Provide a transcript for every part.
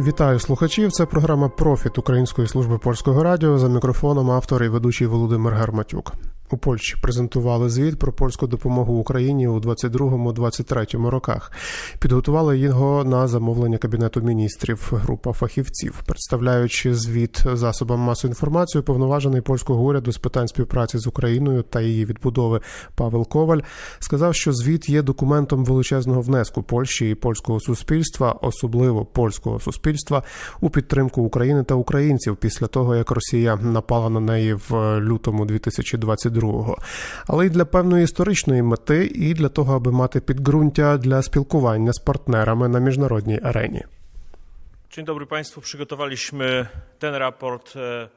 Вітаю слухачів. Це програма Профіт Української служби польського радіо за мікрофоном автор і ведучий Володимир Гарматюк. У Польщі презентували звіт про польську допомогу Україні у 22-23 роках. Підготували його на замовлення кабінету міністрів. Група фахівців, представляючи звіт засобам масової інформації, повноважений польського уряду з питань співпраці з Україною та її відбудови Павел Коваль сказав, що звіт є документом величезного внеску Польщі і польського суспільства, особливо польського суспільства, у підтримку України та українців після того, як Росія напала на неї в лютому 2022 але й для певної історичної мети, і для того, аби мати підґрунтя для спілкування з партнерами на міжнародній арені. Dzień dobry Państwu. Przygotowaliśmy ten raport e,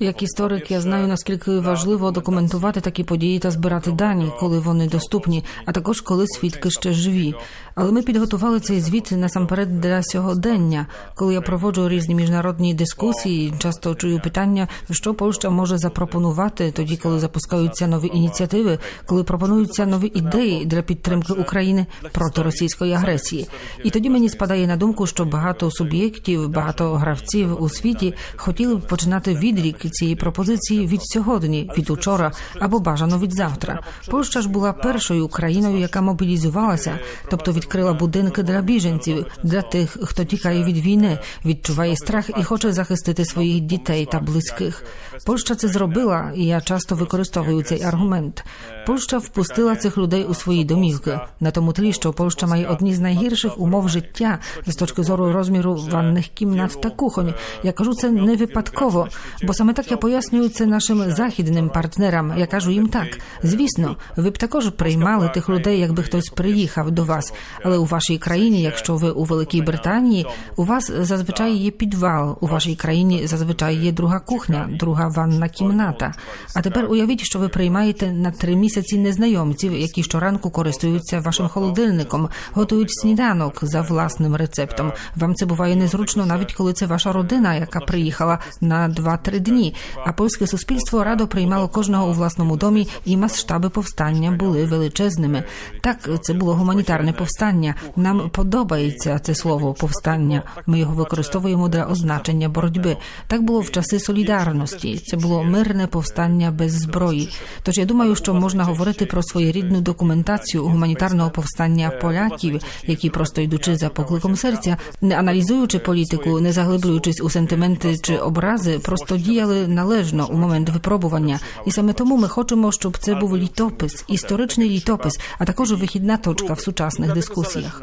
Як історик, я знаю наскільки важливо документувати такі події та збирати дані, коли вони доступні, а також коли свідки ще живі. Але ми підготували цей звіт насамперед для сьогодення. Коли я проводжу різні міжнародні дискусії, часто чую питання, що Польща може запропонувати тоді, коли запускаються нові ініціативи, коли пропонуються нові ідеї для підтримки України проти російської агресії. І тоді мені спадає на думку, що багато суб'єктів, багато гравців у світі хотіли б починати відрік цієї пропозиції від сьогодні, від учора або бажано від завтра. Польща ж була першою країною, яка мобілізувалася, тобто відкрила будинки для біженців, для тих, хто тікає від війни, відчуває страх і хоче захистити своїх дітей та близьких. Польща це зробила, і я часто використовую цей аргумент. Польща впустила цих людей у свої домівки на тому тлі, що Польща має одні з найгірших умов життя з точки зору розміру ванних кімнат та кухонь. Я кажу це не випадково, бо саме так я пояснюю це нашим західним партнерам. Я кажу їм так: звісно, ви б також приймали тих людей, якби хтось приїхав до вас. Але у вашій країні, якщо ви у Великій Британії, у вас зазвичай є підвал. У вашій країні зазвичай є друга кухня, друга ванна кімната. А тепер уявіть, що ви приймаєте на три місяці незнайомців, які щоранку користуються вашим холодильником, готують сніданок за власним рецептом. Вам це буває незручно, навіть коли це ваша родина, яка приїхала на 2-3 дні. А польське суспільство радо приймало кожного у власному домі, і масштаби повстання були величезними. Так, це було гуманітарне повстання. Нам подобається це слово повстання. Ми його використовуємо для означення боротьби. Так було в часи солідарності. Це було мирне повстання без зброї. Тож я думаю, що можна говорити про своєрідну документацію гуманітарного повстання поляків, які просто йдучи за покликом серця, не аналізуючи політику, не заглиблюючись у сентименти чи образи, просто діяли належно у момент випробування. І саме тому ми хочемо, щоб це був літопис, історичний літопис, а також вихідна точка в сучасних дискусіях.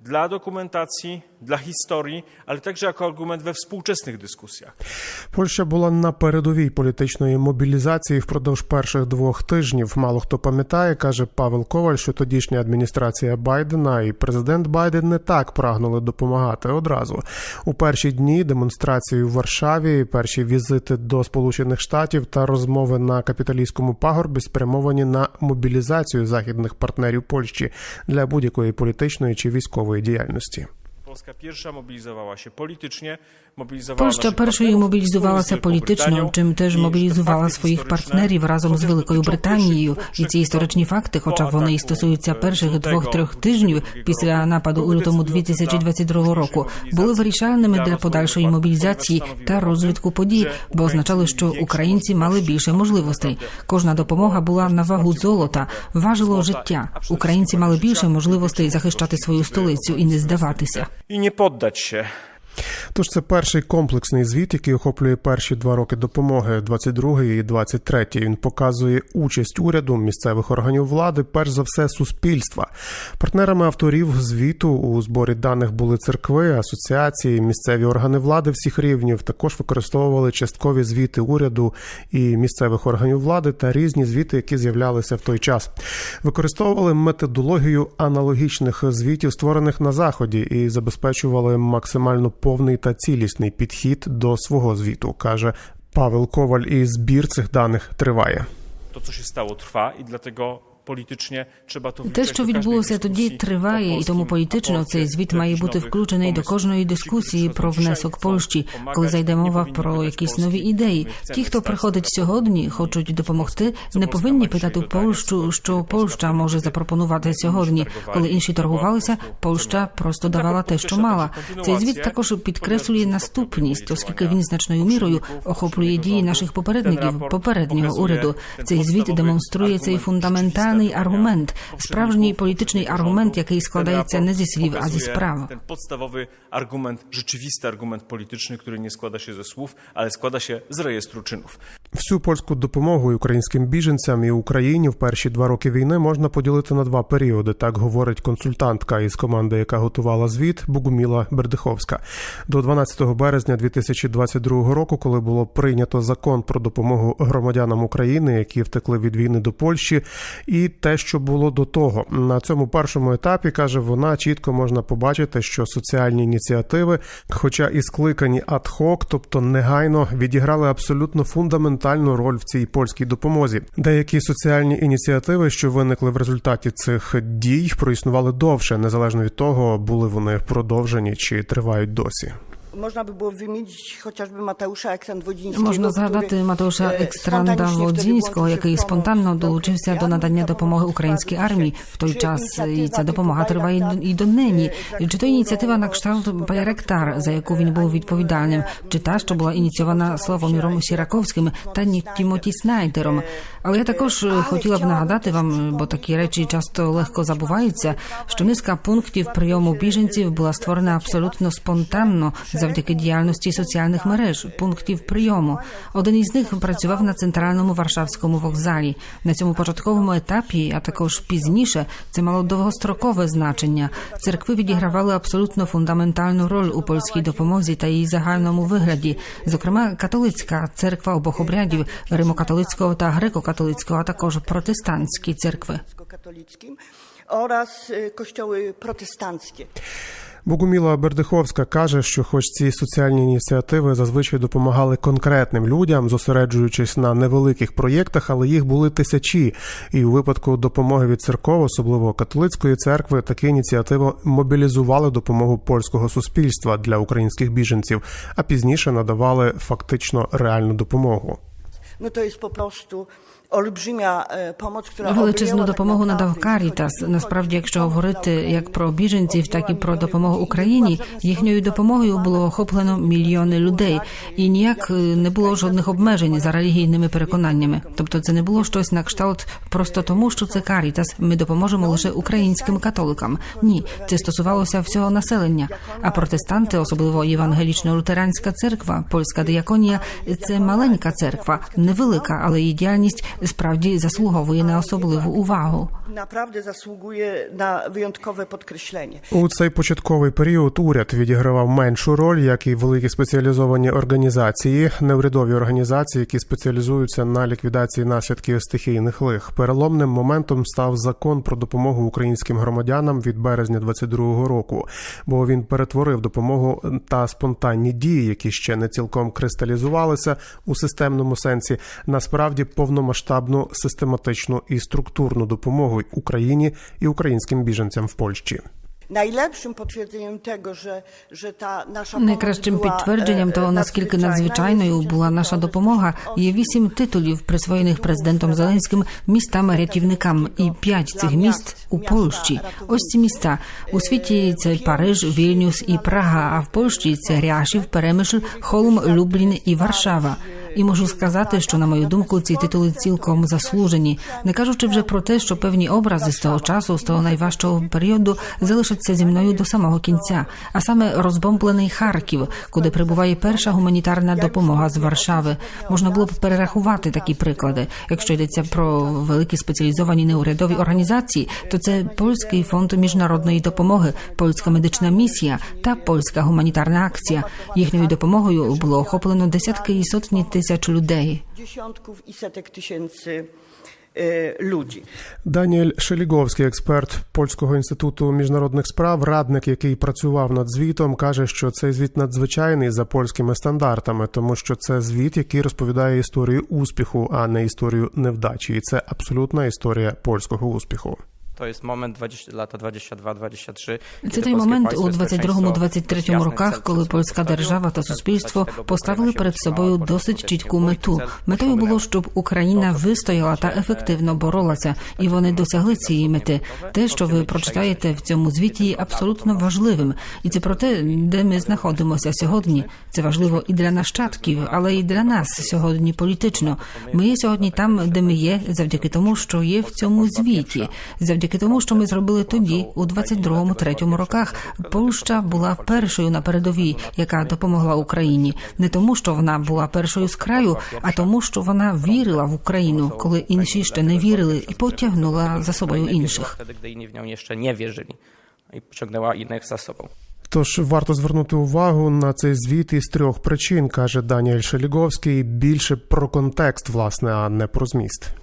Dla dokumentacji, dla historii, ale także jako argument we współczesnych dyskusjach. Польща була на передовій політичної мобілізації впродовж перших двох тижнів. Мало хто пам'ятає, каже Павел Коваль, що тодішня адміністрація Байдена і президент Байден не так прагнули допомагати одразу. У перші дні демонстрації в Варшаві, перші візити до Сполучених Штатів та розмови на капіталійському пагорбі спрямовані на мобілізацію західних партнерів Польщі для будь-якої політичної чи військової naukowej działalności. Polska pierwsza mobilizowała się politycznie, Польща першою мобілізувалася політично, чим теж мобілізувала своїх партнерів разом з Великою Британією. І ці історичні факти, хоча вони і стосуються перших двох-трьох тижнів після нападу у лютому 2022 року, були вирішальними для подальшої мобілізації та розвитку подій, бо означали, що українці мали більше можливостей. Кожна допомога була на вагу золота, важило життя. Українці мали більше можливостей захищати свою столицю і не здаватися. I nie poddać się. Тож це перший комплексний звіт, який охоплює перші два роки допомоги, 22 і 23. Він показує участь уряду, місцевих органів влади, перш за все, суспільства. Партнерами авторів звіту у зборі даних були церкви, асоціації, місцеві органи влади всіх рівнів. Також використовували часткові звіти уряду і місцевих органів влади та різні звіти, які з'являлися в той час. Використовували методологію аналогічних звітів, створених на заході, і забезпечували максимально повний та цілісний підхід до свого звіту, каже Павел Коваль. І збір цих даних триває. То, що стало, триває, і для dlatego politycznie trzeba to Те, що відбулося тоді, триває, і тому політично цей звіт має бути включений до кожної дискусії про внесок Польщі, коли зайде мова про якісь нові ідеї. Ті, хто приходить сьогодні, хочуть допомогти, не повинні питати Польщу, що Польща може запропонувати сьогодні. Коли інші торгувалися, Польща просто давала те, що мала. Цей звіт також підкреслює наступність, оскільки він значною мірою охоплює дії наших попередників, попереднього уряду. Цей звіт демонструє цей фундаментальний rzeczywistego аргумент, справжній політичний аргумент, який складається не зі слів, а зі справ. Ten podstawowy argument, rzeczywisty argument polityczny, który nie składa się ze słów, ale składa się z rejestru czynów. Всю польську допомогу українським біженцям і Україні в перші два роки війни можна поділити на два періоди. Так говорить консультантка із команди, яка готувала звіт Богуміла Бердиховська. До 12 березня 2022 року, коли було прийнято закон про допомогу громадянам України, які втекли від війни до Польщі, і те, що було до того на цьому першому етапі, каже вона, чітко можна побачити, що соціальні ініціативи, хоча і скликані ад-хок, тобто негайно відіграли абсолютно фундаментальну роль в цій польській допомозі. Деякі соціальні ініціативи, що виникли в результаті цих дій, проіснували довше, незалежно від того, були вони продовжені чи тривають досі. Można by było wymienić chociażby Mateusza Eksandwodzińskiego, Можна згадати e, Екстранда Водзінського, який спонтанно долучився до надання допомоги українській армії. В той Czy час inicjatywa і ця допомога триває і до- і донині. Байрактар, Чи то ініціатива на кшталт Байректар, за яку він був відповідальним, чи та, що була ініційована Славоміром Сіраковським та Тімоті Снайдером. Але я також хотіла б нагадати вам, бо такі речі часто легко забуваються, що низка пунктів прийому біженців була створена абсолютно спонтанно завдяки діяльності соціальних мереж, пунктів прийому. Один із них працював на центральному варшавському вокзалі. На цьому початковому етапі, а також пізніше, це мало довгострокове значення. Церкви відігравали абсолютно фундаментальну роль у польській допомозі та її загальному вигляді. Зокрема, католицька церква обох обрядів римокатолицького та греко-католицького, а також протестантські церкви. oraz kościoły protestanckie. Богуміла Бердиховська каже, що, хоч ці соціальні ініціативи зазвичай допомагали конкретним людям, зосереджуючись на невеликих проєктах, але їх були тисячі. І у випадку допомоги від церков, особливо католицької церкви, такі ініціативи мобілізували допомогу польського суспільства для українських біженців, а пізніше надавали фактично реальну допомогу. To jest po prostu olbrzymia e, pomoc, która Величезну допомогу надав Карітас. Насправді, якщо говорити як про біженців, так і про допомогу Україні, їхньою допомогою було охоплено мільйони людей, і ніяк не було жодних обмежень за релігійними переконаннями. Тобто, це не було щось на кшталт просто тому, що це Карітас. Ми допоможемо лише українським католикам. Ні, це стосувалося всього населення. А протестанти, особливо євангелічно-лютеранська церква, польська дияконія, це маленька церква, невелика, але її діяльність справді заслуговує на особливу увагу. Naprawdę zasługuje na wyjątkowe podkreślenie. У цей початковий період уряд відігравав меншу роль, як і великі спеціалізовані організації, неурядові організації, які спеціалізуються на ліквідації наслідків стихійних лих. Переломним моментом став закон про допомогу українським громадянам від березня 22-го року, бо він перетворив допомогу та спонтанні дії, які ще не цілком кристалізувалися у системному сенсі, насправді повномасштабну систематичну і структурну допомогу Україні і українським біженцям в Польщі. Potwierdzeniem tego, że, że ta nasza Найкращим підтвердженням e, того, наскільки надзвичайною була наша допомога, є вісім титулів, присвоєних президентом Зеленським містам-рятівникам, і п'ять цих міст у Польщі. Ось ці міста у світі це Париж, Вільнюс і Прага. А в Польщі це Ряшів, Перемишль, Холм, Люблін і Варшава. І можу сказати, що на мою думку ці титули цілком заслужені, не кажучи вже про те, що певні образи з того часу, з того найважчого періоду, залишаться зі мною до самого кінця, а саме розбомблений Харків, куди прибуває перша гуманітарна допомога з Варшави. Можна було б перерахувати такі приклади. Якщо йдеться про великі спеціалізовані неурядові організації, то це польський фонд міжнародної допомоги, польська медична місія та польська гуманітарна акція. Їхньою допомогою було охоплено десятки і сотні тисяч людей. dziesiątków i setek tysięcy e, ludzi. Даніель Шеліговський, експерт польського інституту міжнародних справ, радник, який працював над звітом, каже, що цей звіт надзвичайний за польськими стандартами, тому що це звіт, який розповідає історію успіху, а не історію невдачі, і це абсолютна історія польського успіху. To jest moment 20, lata 22-23. Це той момент у 22-23 роках, коли польська держава та суспільство поставили перед собою досить чітку мету. Метою було, щоб Україна вистояла та ефективно боролася, і вони досягли цієї мети. Те, що ви прочитаєте в цьому звіті, є абсолютно важливим, і це про те, де ми знаходимося сьогодні. Це важливо і для нащадків, але і для нас сьогодні політично. Ми є сьогодні там, де ми є, завдяки тому, що є в цьому звіті, завдяки тому, що ми зробили тоді, у 22-3 роках. Польща була першою на передовій, яка допомогла Україні, не тому, що вона була першою з краю, а тому, що вона вірила в Україну, коли інші ще не вірили, і потягнула за собою інших. Jeszcze nie wierzyli i pociągnęła innych za sobą. Тож варто звернути увагу на цей звіт із трьох причин, каже Даніель Шеліговський. Більше про контекст, власне, а не про зміст.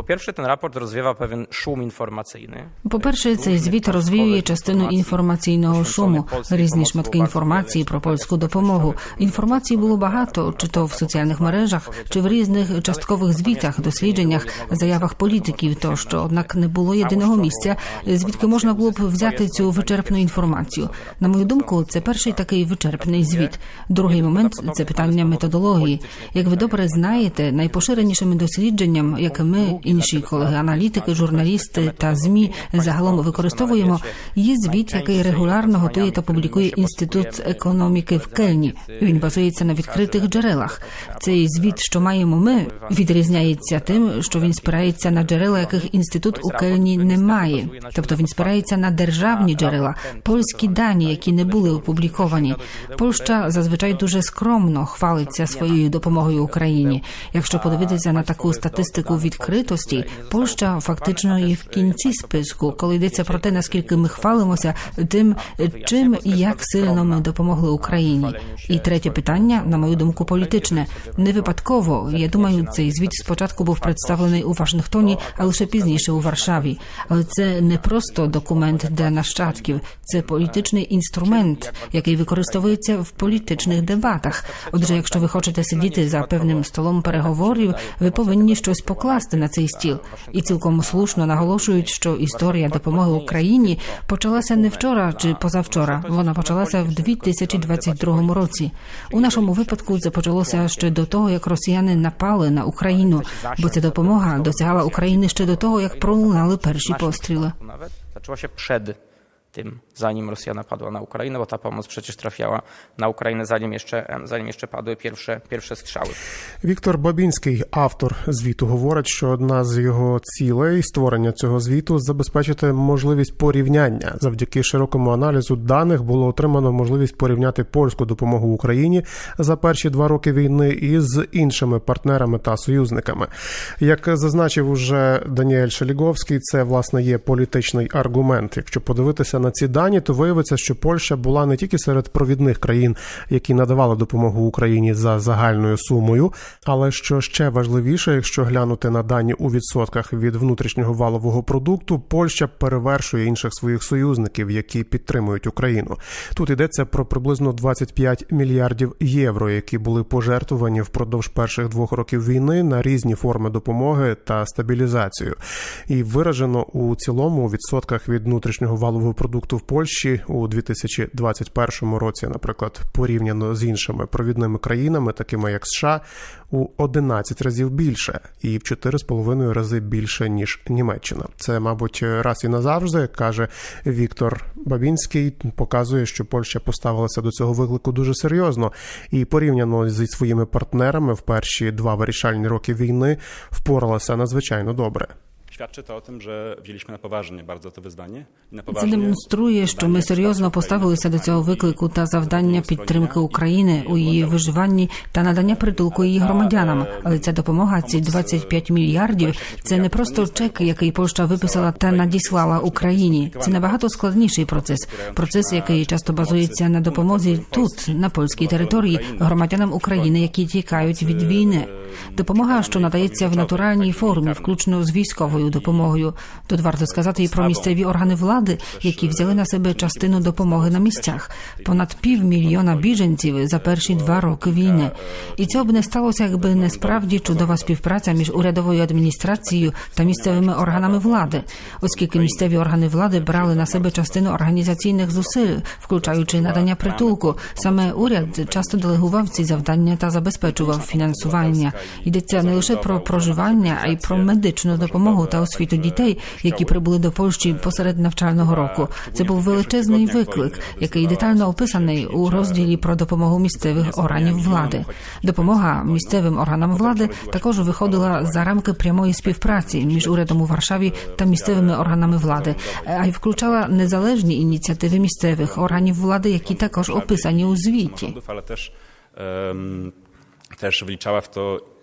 Po pierwsze, ten raport rozwiewa pewien szum informacyjny. По-перше, цей звіт розвіює частину інформаційного шуму, різні шматки інформації про польську допомогу. Інформації було багато, чи то в соціальних мережах, чи в різних часткових звітах, дослідженнях, заявах політиків. Тощо, однак не було єдиного місця, звідки можна було б взяти цю вичерпну інформацію. На мою думку, це перший такий вичерпний звіт. Другий момент це питання методології. Як ви добре знаєте, найпоширенішими дослідженням, яке ми, інші колеги-аналітики, журналісти та змі загалом використовуємо, є звіт, який регулярно готує та публікує інститут економіки в Кельні. Він базується на відкритих джерелах. Цей звіт, що маємо ми, відрізняється тим, що він спирається на джерела, яких інститут у Кельні не має. Тобто він спирається на державні джерела, польські дані, які не були опубліковані. Польща зазвичай дуже скромно хвалиться своєю допомогою Україні. Якщо подивитися на таку статистику відкритості, Польща фактично є в кінці списку, коли йдеться про те, наскільки ми хвалимося тим, чим і як сильно ми допомогли Україні. І третє питання, на мою думку, політичне. Не випадково. Я думаю, цей звіт спочатку був представлений у Вашингтоні, а лише пізніше у Варшаві. Але це не просто документ для нащадків, це політичний інструмент, який використовується в політичних дебатах. Отже, якщо ви хочете сидіти за певним столом переговорів, ви повинні щось покласти на цей стіл. І цілком слушно наголошують, що історія допомоги Україні почалася не вчора чи позавчора. Вона почалася в 2022 році. У нашому випадку це почалося ще до того, як росіяни напали на Україну, бо ця допомога досягала України ще до того, як пролунали перші постріли. Почалося przed tym, zanim Rosja napadła na Ukrainę, bo ta pomoc przecież trafiała na Ukrainę zanim jeszcze, zanim jeszcze padły pierwsze, pierwsze strzały. Віктор Бабінський, автор звіту, говорить, що одна з його цілей створення цього звіту забезпечити можливість порівняння. Завдяки широкому аналізу даних було отримано можливість порівняти польську допомогу Україні за перші два роки війни із іншими партнерами та союзниками. Як зазначив уже Даніель Шеліговський, це власне є політичний аргумент. Якщо подивитися на ці дані, то виявиться, що Польща була не тільки серед провідних країн, які надавали допомогу Україні за загальною сумою, але що ще важливіше, якщо глянути на дані у відсотках від внутрішнього валового продукту, Польща перевершує інших своїх союзників, які підтримують Україну. Тут йдеться про приблизно 25 мільярдів євро, які були пожертвовані впродовж перших двох років війни на різні форми допомоги та стабілізацію, і виражено у цілому у відсотках від внутрішнього валового продукту в Польщі у 2021 році, наприклад, порівняно з іншими провідними країнами, такими як США, у 11 разів більше і в 4,5 рази більше ніж Німеччина. Це, мабуть, раз і назавжди каже Віктор Бабінський. Показує, що Польща поставилася до цього виклику дуже серйозно і порівняно зі своїми партнерами в перші два вирішальні роки війни впоралася надзвичайно добре. Świadczy to o tym, że wzięliśmy na poważnie bardzo to wyzwanie i na Це демонструє, що ми серйозно поставилися до цього виклику та завдання підтримки України у її виживанні та надання притулку її громадянам. Але ця допомога, ці 25 мільярдів, це не просто чек, який Польща виписала та надіслала Україні. Це набагато складніший процес. Процес, який часто базується на допомозі тут, на польській території, громадянам України, які тікають від війни. Допомога, що надається в натуральній формі, включно з військовою допомогою. Тут варто сказати і про місцеві органи влади, які взяли на себе частину допомоги на місцях. Понад півмільйона біженців за перші два роки війни. І цього б не сталося, якби не справді чудова співпраця між урядовою адміністрацією та місцевими органами влади, оскільки місцеві органи влади брали на себе частину організаційних зусиль, включаючи надання притулку. Саме уряд часто делегував ці завдання та забезпечував фінансування. Йдеться не лише про проживання, а й про медичну допомогу та освіту дітей, які прибули до Польщі посеред навчального року. Це був величезний виклик, який детально описаний у розділі про допомогу місцевих органів влади. Допомога місцевим органам влади також виходила за рамки прямої співпраці між урядом у Варшаві та місцевими органами влади, а й включала незалежні ініціативи місцевих органів влади, які також описані у звіті. samorządów, ale też, em,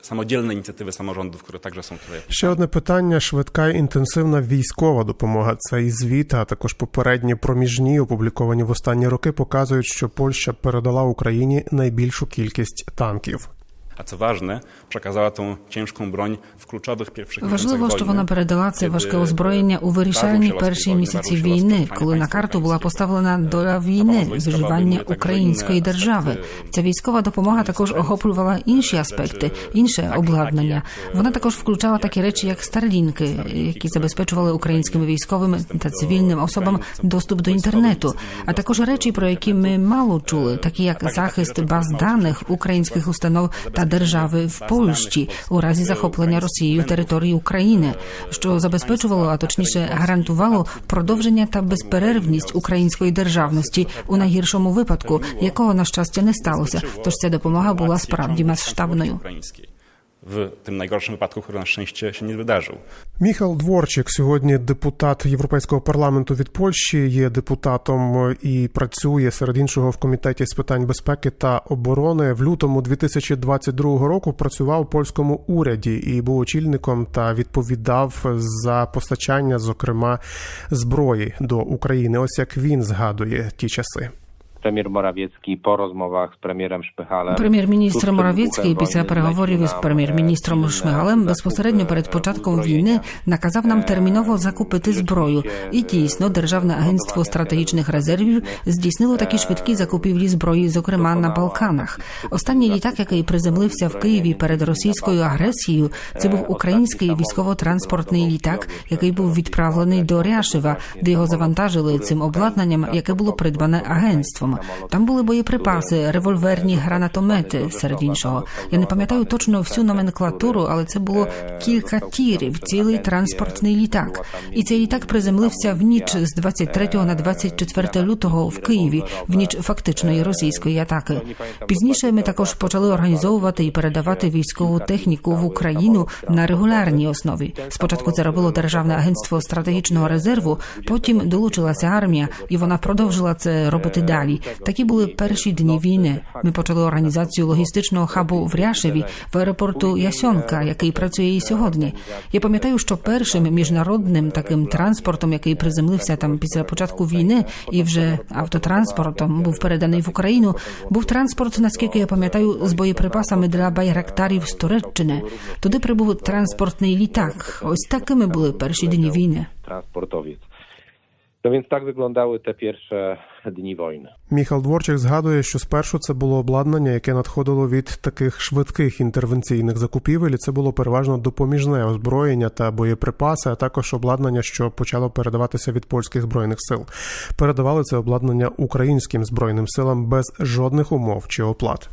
samodzielne inicjatywy samorządów, które także są tutaj. Ще одне питання: швидка і інтенсивна військова допомога. Цей звіт, а також попередні проміжні, опубліковані в останні роки, показують, що Польща передала Україні найбільшу кількість танків. A co ważne, przekazała tą ciężką broń w kluczowych pierwszych Важливо, що вона передала це важке озброєння у вирішальні перші місяці війни, коли на карту була поставлена доля війни, виживання української держави. Ця військова допомога також охоплювала інші аспекти, інше обладнання. Вона також включала такі речі, як старлінки, які забезпечували українським військовим та цивільним особам доступ до інтернету, а також речі, про які ми мало чули, такі як захист баз даних українських установ та держави в Польщі у разі захоплення Росією території України, що забезпечувало, а точніше гарантувало продовження та безперервність української державності у найгіршому випадку, якого на щастя не сталося. Тож ця допомога була справді масштабною. W tym najgorszym wypadku, który na szczęście się nie wydarzył. Дворчик сьогодні депутат Європейського парламенту від Польщі, є депутатом і працює серед іншого в комітеті з питань безпеки та оборони. В лютому 2022 року працював у польському уряді і був очільником та відповідав за постачання, зокрема зброї до України. Ось як він згадує ті часи. Premier Morawiecki po rozmowach z premierem Szpychalem. Прем'єр-міністр wybuchem після переговорів zlecił з nam, прем'єр-міністром Шмигалем безпосередньо zakupy, перед початком війни наказав нам терміново закупити зброю. І дійсно, державне агентство стратегічних резервів здійснило такі швидкі закупівлі зброї, зокрема на Балканах. Останній літак, який приземлився в Києві перед російською агресією, це був український військово-транспортний літак, який був відправлений до Ряшева, де його завантажили цим обладнанням, яке було придбане агентством. Там були боєприпаси, револьверні гранатомети серед іншого. Я не пам'ятаю точно всю номенклатуру, але це було кілька тірів, цілий транспортний літак. І цей літак приземлився в ніч з 23 на 24 лютого в Києві, в ніч фактичної російської атаки. Пізніше ми також почали організовувати і передавати військову техніку в Україну на регулярній основі. Спочатку це робило Державне агентство стратегічного резерву, потім долучилася армія, і вона продовжила це робити далі. Такі були перші дні війни. Ми почали організацію логістичного хабу в Ряшеві в аеропорту Ясьонка, який працює і сьогодні. Я пам'ятаю, що першим міжнародним таким транспортом, який приземлився там після початку війни, і вже автотранспортом був переданий в Україну, був транспорт, наскільки я пам'ятаю, з боєприпасами для байрактарів з Туреччини. Туди прибув транспортний літак. Ось такими були перші дні війни. Transportowiec. No więc tak wyglądały te pierwsze dni wojny. Міхал Дворчик згадує, що спершу це було обладнання, яке надходило від таких швидких інтервенційних закупівель. і Це було переважно допоміжне озброєння та боєприпаси, а також обладнання, що почало передаватися від польських збройних сил. Передавали це обладнання українським збройним силам без жодних умов чи оплат.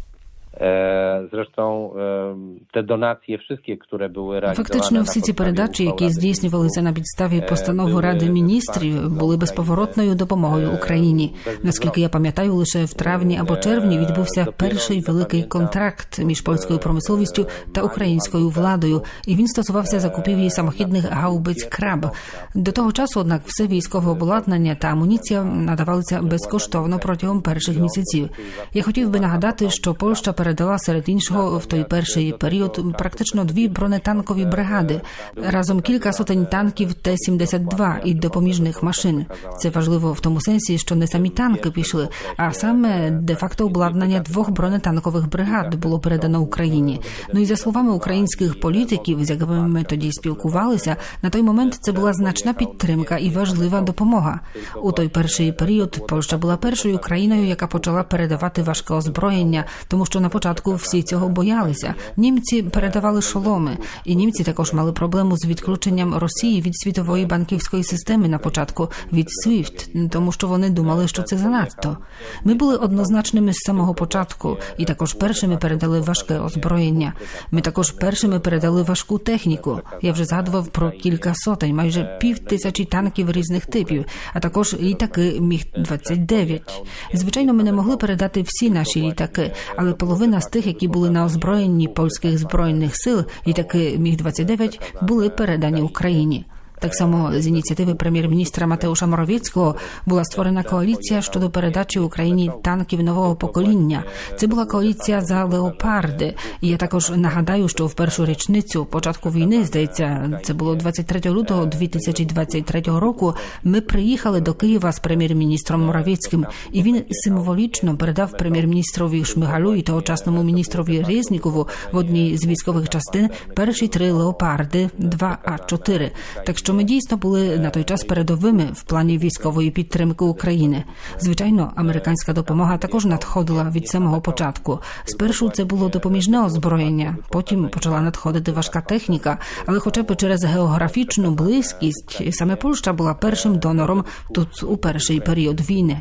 E, Zresztą e, te donacje wszystkie, które były realizowane всі ці передачі, які здійснювалися на підставі постанови Ради міністрів, були безповоротною допомогою Україні. Наскільки я пам'ятаю, лише в травні або червні відбувся перший великий контракт між польською промисловістю та українською владою, і він стосувався закупівлі самохідних гаубиць краб. До того часу, однак, все військове обладнання та амуніція надавалися безкоштовно протягом перших місяців. Я хотів би нагадати, що Польща передала серед іншого в той перший період практично дві бронетанкові бригади разом кілька сотень танків Т-72 і допоміжних машин. Це важливо в тому сенсі, що не самі танки пішли, а саме де-факто обладнання двох бронетанкових бригад було передано Україні. Ну і за словами українських політиків, з якими ми тоді спілкувалися, на той момент це була значна підтримка і важлива допомога. У той перший період Польща була першою країною, яка почала передавати важке озброєння, тому що на початку всі цього боялися. Німці передавали шоломи, і німці також мали проблему з відключенням Росії від світової банківської системи на початку від SWIFT, тому що вони думали, що це занадто. Ми були однозначними з самого початку, і також першими передали важке озброєння. Ми також першими передали важку техніку. Я вже згадував про кілька сотень, майже пів тисячі танків різних типів, а також літаки Міг 29 Звичайно, ми не могли передати всі наші літаки, але половина з тих, які були на озброєнні польських збройних сил, літаки Міг 29 були передані Україні. Так само з ініціативи прем'єр-міністра Матеуша Моровіцького була створена коаліція щодо передачі Україні танків нового покоління. Це була коаліція за леопарди. І я також нагадаю, що в першу річницю початку війни, здається, це було 23 лютого 2023 року. Ми приїхали до Києва з прем'єр-міністром Моровіцьким, і він символічно передав прем'єр-міністрові Шмигалю і тогочасному міністрові Резнікову в одній з військових частин перші три леопарди 2 а 4 Так що ми дійсно були на той час передовими в плані військової підтримки України. Звичайно, американська допомога також надходила від самого початку. Спершу це було допоміжне озброєння, потім почала надходити важка техніка. Але, хоча б через географічну близькість, саме Польща була першим донором тут у перший період війни.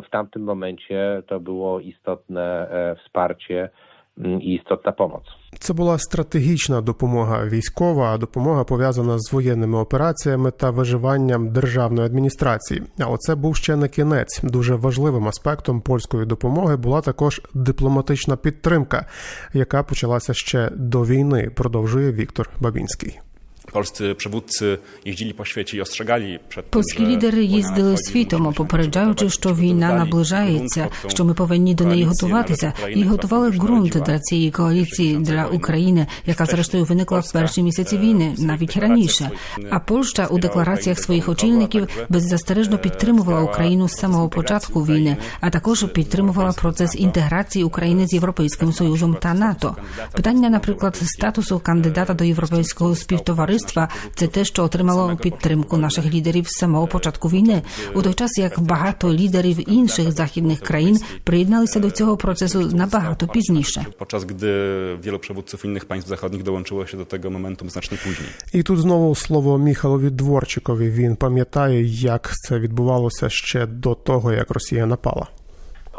w tamtym momencie to było istotne e, wsparcie mm, істотна istotna. Це була стратегічна допомога військова, допомога пов'язана з воєнними операціями та виживанням державної адміністрації. А оце був ще не кінець. Дуже важливим аспектом польської допомоги була також дипломатична підтримка, яка почалася ще до війни. Продовжує Віктор Бабінський. Polscy przywódcy jeździli po świecie i ostrzegali przed że лідери їздили світом, попереджаючи, що війна наближається, що ми повинні до неї готуватися, і готували ґрунт для цієї коаліції для. України, яка зрештою виникла в перші місяці війни, навіть раніше. А Польща у деклараціях своїх очільників беззастережно підтримувала Україну з самого початку війни, а також підтримувала процес інтеграції України з Європейським Союзом та НАТО. Питання, наприклад, статусу кандидата до європейського співтовариства, це те, що отримало підтримку наших лідерів з самого початку війни, у той час як багато лідерів інших західних країн приєдналися до цього процесу набагато пізніше. Podczas gdy wielu przywódców innych państw zachodnich dołączyło się do tego momentum znacznie później. І тут знову слово Міхалові Дворчикові. Він пам'ятає, як це відбувалося ще до того, як Росія напала.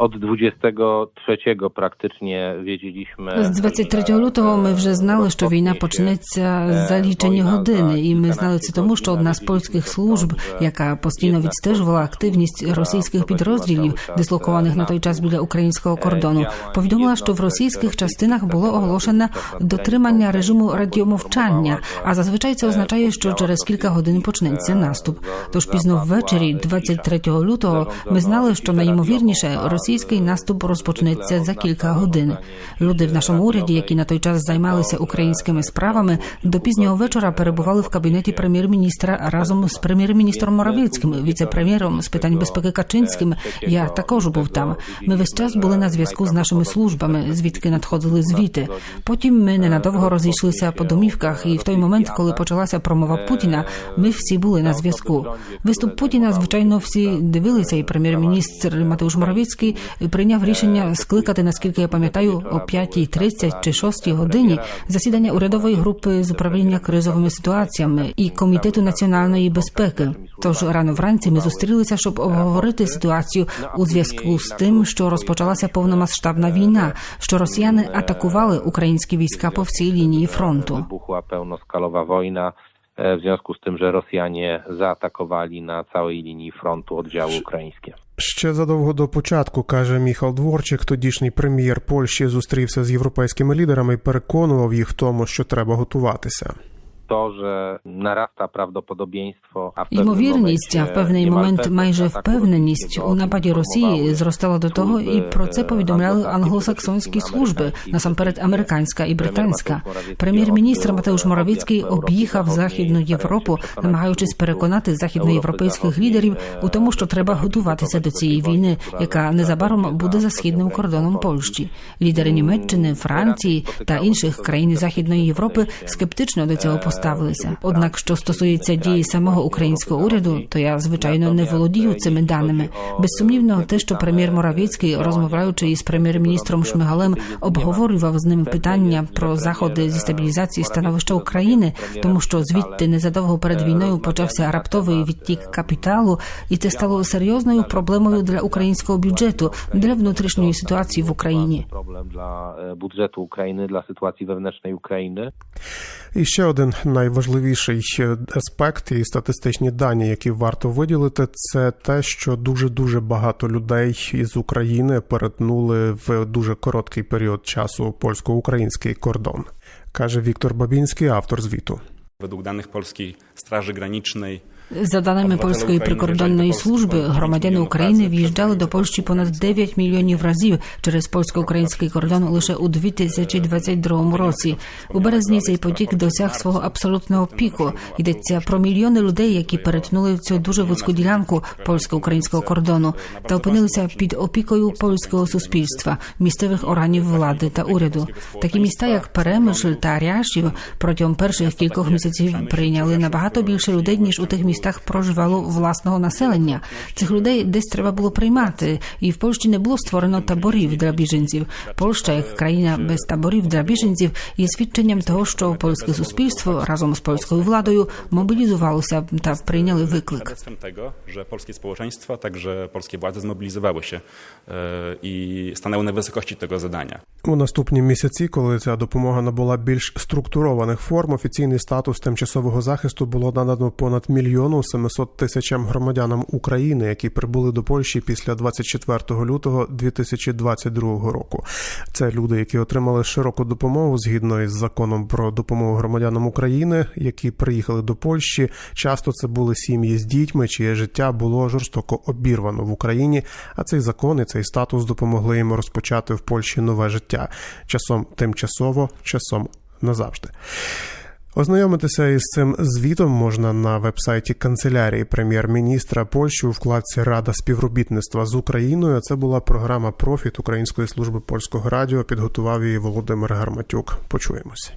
Od 23 praktycznie wiedzieliśmy. З 23 лютого ми вже знали, що війна почнеться за лічені години, і ми знали це тому, що одна з польських служб, яка постійно відстежувала активність російських підрозділів, дислокованих на той час біля українського кордону, повідомила, що в російських частинах було оголошено дотримання режиму радіомовчання. А зазвичай це означає, що через кілька годин почнеться наступ. Тож пізно ввечері, 23 лютого, ми знали, що найімовірніше російський наступ розпочнеться за кілька годин. Люди в нашому уряді, які на той час займалися українськими справами, до пізнього вечора перебували в кабінеті прем'єр-міністра разом з прем'єр-міністром Моравицьким, віце-прем'єром з питань безпеки Качинським. Я також був там. Ми весь час були на зв'язку з нашими службами, звідки надходили звіти. Потім ми ненадовго розійшлися по домівках, і в той момент, коли почалася промова Путіна, ми всі були на зв'язку. Виступ Путіна, звичайно, всі дивилися, і прем'єр-міністр Матеуш Моравицький Прийняв рішення скликати, наскільки я пам'ятаю, о 5.30 чи 6 годині засідання урядової групи з управління кризовими ситуаціями і комітету національної безпеки. Тож рано вранці ми зустрілися, щоб обговорити ситуацію у зв'язку з тим, що розпочалася повномасштабна війна, що росіяни атакували українські війська по всій лінії фронту. Wojna e, w związku z tym, że Rosjanie zaatakowali na całej linii frontu oddziały ukraińskie. Ще задовго до початку, каже Міхал Дворчик, тодішній прем'єр Польщі зустрівся з європейськими лідерами і переконував їх в тому, що треба готуватися. To, że narasta prawdopodobieństwo, a w momencie в певний момент майже впевненість у нападі Росії зростала до того, і про це повідомляли англосаксонські служби, насамперед американська і британська. Morawiecki Прем'єр-міністр Матеуш Моравіцький об'їхав західну Європу, намагаючись переконати західноєвропейських лідерів у тому, що треба готуватися до цієї війни, яка незабаром буде за східним кордоном Польщі. Лідери Німеччини, Франції та інших країн Західної Європи скептично до цього поставилися. Однак, що стосується дії самого українського уряду, то я звичайно не володію цими даними. Безсумнівно, те, що прем'єр Моравіцький, розмовляючи із прем'єр-міністром Шмигалем, обговорював з ними питання про заходи зі стабілізації становища України, тому що звідти незадовго перед війною почався раптовий відтік капіталу, і це стало серйозною проблемою для українського бюджету, для внутрішньої ситуації в Україні. Problem dla e, budżetu Ukrainy, dla sytuacji wewnętrznej Ukrainy. І ще один найважливіший е, аспект і статистичні дані, які варто виділити, це те, що дуже дуже багато людей із України перетнули в дуже короткий період часу польсько-український кордон, каже Віктор Бабінський, автор звіту. Według danych Polskiej Straży Granicznej За даними польської прикордонної служби, громадяни України в'їжджали до Польщі понад 9 мільйонів разів через польсько-український кордон лише у 2022 році. У березні цей потік досяг свого абсолютного піку. Йдеться про мільйони людей, які перетнули цю дуже вузьку ділянку польсько-українського кордону та опинилися під опікою польського суспільства, місцевих органів влади та уряду. Такі міста, як Перемишль та Ряшів, протягом перших кількох місяців прийняли набагато більше людей ніж у тих містах проживало власного населення. Цих людей десь треба було приймати, і в Польщі не було створено таборів для біженців. Польща, як країна без таборів для біженців, є свідченням того, що польське суспільство разом з польською владою мобілізувалося та прийняли виклик. tego, że polskie społeczeństwo, także polskie władze zmobilizowały się e, i stanęły na wysokości. У наступні місяці, коли ця допомога набула більш структурованих форм, офіційний статус тимчасового захисту було надано понад мільйону 700 тисячам громадянам України, які прибули до Польщі після 24 лютого 2022 року. Це люди, які отримали широку допомогу згідно із законом про допомогу громадянам України, які приїхали до Польщі. Часто це були сім'ї з дітьми, чиє життя було жорстоко обірвано в Україні. А цей закон і цей статус допомогли їм розпочати в Польщі нове життя часом тимчасово, часом назавжди. Ознайомитися із цим звітом можна на вебсайті канцелярії прем'єр-міністра Польщі у вкладці Рада співробітництва з Україною. Це була програма Профіт Української служби польського радіо. Підготував її Володимир Гарматюк. Почуємося.